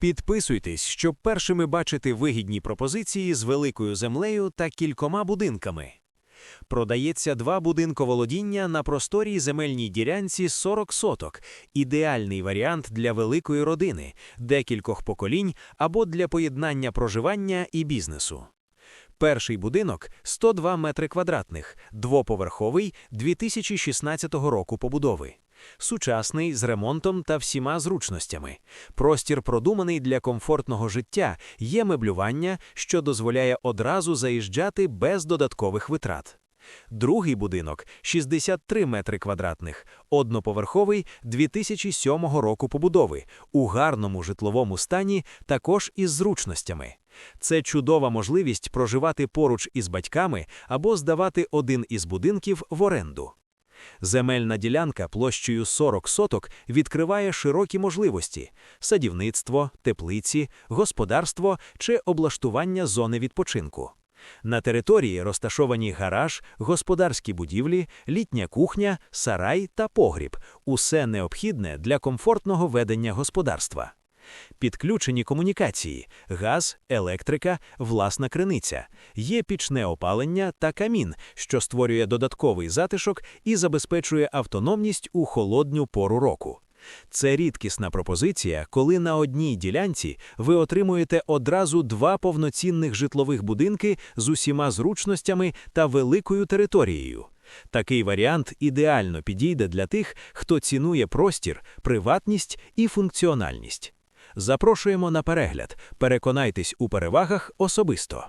Підписуйтесь, щоб першими бачити вигідні пропозиції з великою землею та кількома будинками. Продається два будинковолодіння на просторій земельній ділянці 40 соток. Ідеальний варіант для великої родини, декількох поколінь або для поєднання проживання і бізнесу. Перший будинок 102 метри квадратних, двоповерховий 2016 року побудови. Сучасний з ремонтом та всіма зручностями. Простір продуманий для комфортного життя, є меблювання, що дозволяє одразу заїжджати без додаткових витрат. Другий будинок 63 метри квадратних, одноповерховий 2007 року побудови, у гарному житловому стані, також із зручностями. Це чудова можливість проживати поруч із батьками або здавати один із будинків в оренду. Земельна ділянка площею 40 соток відкриває широкі можливості: садівництво, теплиці, господарство чи облаштування зони відпочинку. На території розташовані гараж, господарські будівлі, літня кухня, сарай та погріб усе необхідне для комфортного ведення господарства. Підключені комунікації, газ, електрика, власна криниця, є пічне опалення та камін, що створює додатковий затишок і забезпечує автономність у холодню пору року. Це рідкісна пропозиція, коли на одній ділянці ви отримуєте одразу два повноцінних житлових будинки з усіма зручностями та великою територією. Такий варіант ідеально підійде для тих, хто цінує простір, приватність і функціональність. Запрошуємо на перегляд. Переконайтесь у перевагах особисто.